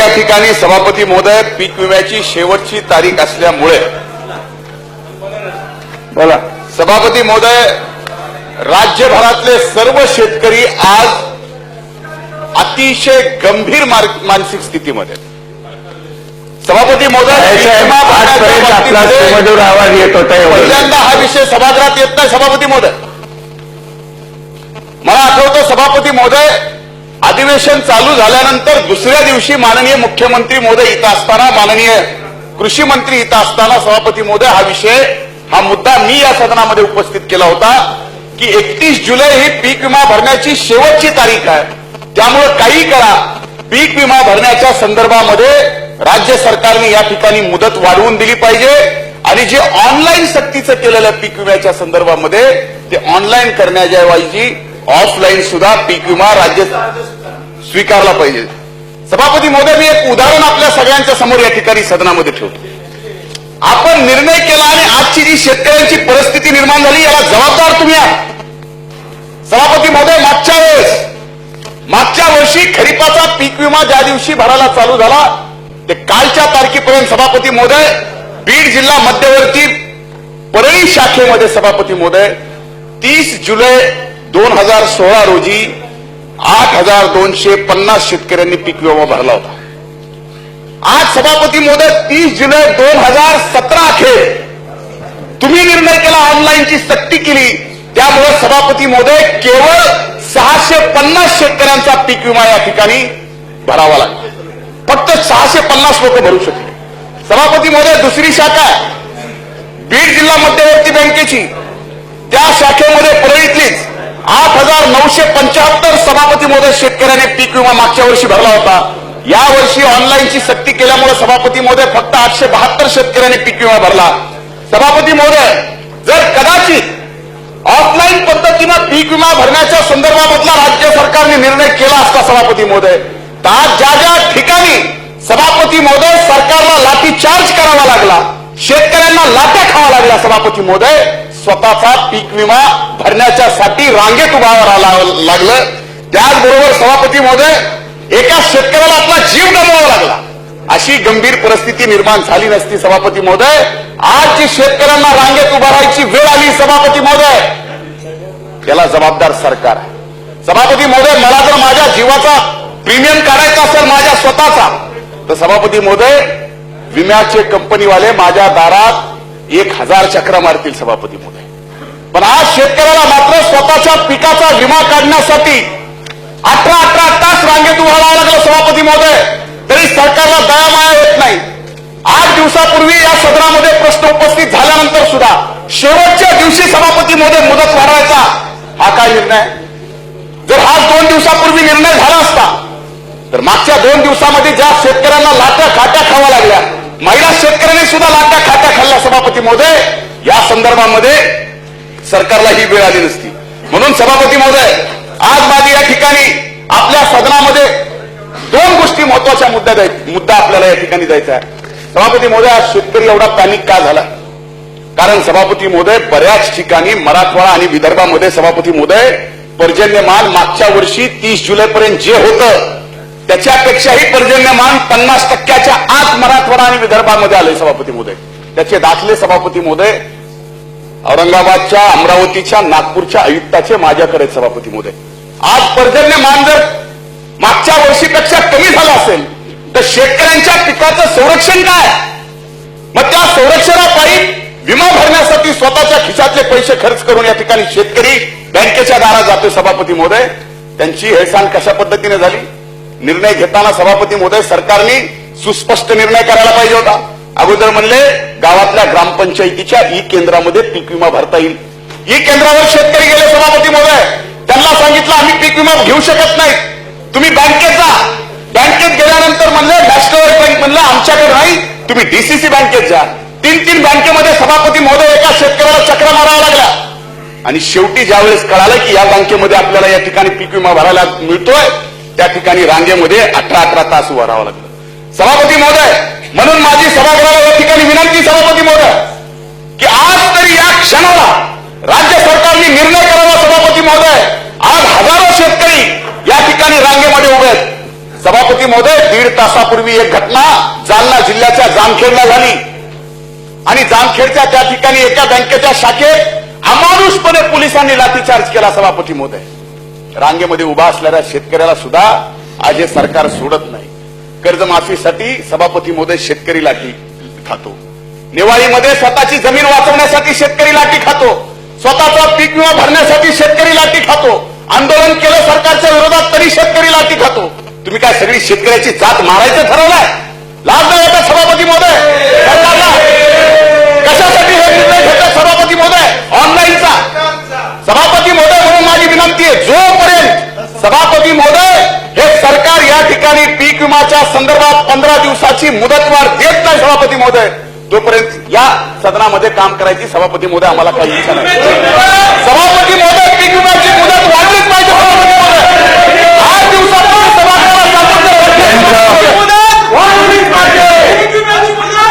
या ठिकाणी सभापती महोदय पीक विम्याची शेवटची तारीख असल्यामुळे बोला सभापती महोदय राज्यभरातले सर्व शेतकरी आज अतिशय गंभीर मानसिक स्थितीमध्ये. सभापती महोदय आवाज येत होता. पहिल्यांदा हा विषय सभागृहात येत नाही सभापती महोदय मला आठवतं सभापती महोदय अधिवेशन चालू झाल्यानंतर दुसऱ्या दिवशी माननीय मुख्यमंत्री मोदय इथं असताना माननीय कृषी मंत्री इथं असताना सभापती मोदय हा विषय हा मुद्दा मी या सदनामध्ये उपस्थित केला होता की एकतीस जुलै ही पीक विमा भरण्याची शेवटची तारीख आहे. त्यामुळे काही करा. पीक विमा भरण्याच्या संदर्भामध्ये राज्य सरकारने या ठिकाणी मुदत वाढवून दिली पाहिजे आणि जे ऑनलाईन सक्तीचं केलेलं पीक विम्याच्या संदर्भामध्ये ते ऑनलाईन करण्याच्याऐवजी ऑफलाईन सुद्धा पीक विमा राज्य स्वीकारला पाहिजे. सभापती महोदय मी एक उदाहरण आपल्या सगळ्यांच्या समोर या ठिकाणी सदनामध्ये ठेवतो. आपण निर्णय केला आणि आजची जी शेतकऱ्यांची परिस्थिती निर्माण झाली याला जबाबदार तुम्ही आहात. सभापती महोदय मागच्या वेळेस मागच्या वर्षी खरीपाचा पीक विमा ज्या दिवशी भरायला चालू झाला ते कालच्या तारखेपर्यंत सभापती महोदय बीड जिल्हा मध्यवर्ती परळी शाखेमध्ये सभापती महोदय तीस जुलै दोन हजार सोळा रोजी आठ हजार दोनशे पन्नास शेतकऱ्यांनी पीक विमा भरला होता. आज सभापती महोदय तीस जुलै दोन हजार सतरा अखेर तुम्ही निर्णय केला ऑनलाईनची सक्ती केली. त्यामुळे सभापती महोदय केवळ सहाशे पन्नास शेतकऱ्यांचा पीक विमा या ठिकाणी भरावा लागला. फक्त सहाशे पन्नास लोक भरू शकले. सभापती महोदय दुसरी शाखा बीड जिल्हा मध्यवर्ती बँकेची. त्या शाखेमध्ये नऊशे पंच्याहत्तर सभापती महोदय शेतकऱ्याने पीक विमा मागच्या वर्षी भरला होता. या वर्षी ऑनलाईनची सक्ती केल्यामुळे सभापती महोदय फक्त आठशे बहात्तर शेतकऱ्यांनी पीक विमा भरला. सभापती महोदय जर कदाचित ऑफलाईन पद्धतीनं पीक विमा भरण्याच्या संदर्भामधला राज्य सरकारने निर्णय केला असता सभापती महोदय तर आज ज्या ज्या ठिकाणी सभापती महोदय सरकारला लाठी चार्ज करावा लागला शेतकऱ्यांना लाट्या खावा लागल्या सभापती महोदय. स्वतःचा पीक विमा भरण्याच्यासाठी रांगेत उभा राहावं लागलं. त्याचबरोबर सभापती महोदय एका शेतकऱ्याला आपला जीव गमवावा लागला. अशी गंभीर परिस्थिती निर्माण झाली नसती सभापती महोदय. आज जी शेतकऱ्यांना रांगेत उभा राहायची वेळ आली सभापती महोदय त्याला जबाबदार सरकार सभापती महोदय मला जर माझ्या जीवाचा प्रीमियम काढायचा असेल माझ्या स्वतःचा तर सभापती महोदय विम्याचे कंपनीवाले माझ्या दारात एक हजार चक्र मारतील सभापती महोदय. पण आज शेतकऱ्याला मात्र स्वतःच्या पिकाचा विमा काढण्यासाठी अठरा अठरा तास रांगेत उभा राहावं लागलं सभापती महोदय. तरी सरकारला दयामाया येत नाही. आठ दिवसापूर्वी या सदनामध्ये प्रश्न उपस्थित झाल्यानंतर सुद्धा शेवटच्या दिवशी सभापती महोदय मुदत वाढवायचा हा काय निर्णय? जर आज दोन दिवसापूर्वी निर्णय झाला असता तर मागच्या दोन दिवसामध्ये ज्या शेतकऱ्यांना लाट्या खाट्या खावा लागल्या महिला शेतकऱ्यांनी सुद्धा लाटा खाट्या खाल्ल्या सभापती महोदय. या संदर्भामध्ये सरकारला ही वेळ आली नसती. म्हणून सभापती महोदय आज माझी या ठिकाणी आपल्या सदनामध्ये दोन गोष्टी महत्त्वाच्या मुद्द्या मुद्दा आपल्याला या ठिकाणी द्यायचा आहे. सभापती महोदय आज शेतकरी एवढा पॅनिक का झाला? कारण सभापती महोदय बऱ्याच ठिकाणी मराठवाडा आणि विदर्भामध्ये सभापती महोदय पर्जन्यमान मागच्या वर्षी तीस जुलैपर्यंत जे होतं त्याच्यापेक्षाही पर्जन्यमान पन्नास टक्क्या मराठवाडा आणि विदर्भामध्ये आलंय सभापती मोदय त्याचे दाखले सभापती मोदय औरंगाबादच्या अमरावतीच्या नागपूरच्या आयुक्ताचे माझ्याकडे सभापती मोदय आज पर्जन्य मान जर मागच्या वर्षीपेक्षा कमी झालं असेल तर शेतकऱ्यांच्या पिकाचं संरक्षण काय? मग त्या संरक्षणापायी विमा भरण्यासाठी स्वतःच्या खिशातले पैसे खर्च करून या ठिकाणी शेतकरी बँकेच्या दारात जातोय सभापती मोदय त्यांची हेळसांड कशा पद्धतीने झाली? निर्णय घेताना सभापती मोदय सरकारने सुस्पष्ट निर्णय करायला पाहिजे होता. अगोदर म्हणले गावातल्या ग्रामपंचायतीच्या ई केंद्रामध्ये पीक विमा भरता येईल. ई केंद्रावर शेतकरी गेले सभापती महोदय त्यांना सांगितलं आम्ही पीक विमा घेऊ शकत नाही तुम्ही बँकेत जा. बँकेत गेल्यानंतर म्हणलं नॅशनल बँक म्हणलं आमच्याकडे नाही. तुम्ही डीसीसी बँकेत जा. तीन तीन बँकेमध्ये सभापती महोदय एका शेतकऱ्याला चक्र मारावा लागला. आणि शेवटी ज्यावेळेस कळालं की या बँकेमध्ये आपल्याला या ठिकाणी पीक विमा भरायला मिळतोय त्या ठिकाणी रांगेमध्ये अठरा अठरा तास उभं राहावं लागलं. सभापती महोदय म्हणून माझी सभागृहाला या ठिकाणी विनंती सभापती महोदय की आज तरी या क्षणाला राज्य सरकारने निर्णय करावा सभापती महोदय. आज हजारो शेतकरी या ठिकाणी रांगेमध्ये उभे आहेत. सभापती महोदय दीड तासापूर्वी एक घटना जालना जिल्ह्याच्या जामखेडला झाली. आणि जामखेडच्या त्या ठिकाणी एका बँकेच्या शाखेत अमानुषपणे पोलिसांनी लाठीचार्ज केला सभापती महोदय. रांगेमध्ये उभा असलेल्या शेतकऱ्याला सुद्धा आज हे सरकार सोडत कर्जमाफीसाठी सभापती महोदय शेतकरी लाठी खातो. निवाळीमध्ये स्वतःची जमीन वाचवण्यासाठी शेतकरी लाठी खातो. स्वतःचा पीक विमा भरण्यासाठी शेतकरी लाठी खातो. आंदोलन केलं सरकारच्या विरोधात तरी शेतकरी लाठी खातो. तुम्ही काय सगळी शेतकऱ्याची जात मारायचं ठरवलंय? लाभ नाही वाटत सभापती महोदय. सरकारला. कशासाठी हे निर्णय घेतात सभापती महोदय? ऑनलाईनचा सभापती महोदय म्हणून माझी विनंती आहे. जोपर्यंत सभापती महोदय सदनाच्या संदर्भात पंधरा दिवसाची मुदतवाढ देत नाही सभापती महोदय. तोपर्यंत या सदनामध्ये काम करायची सभापती महोदय आम्हाला काही इच्छा नाही. सभापती महोदय पीक विम्याची मुदत वाढलीच पाहिजे सभापती महोदय. आठ दिवसात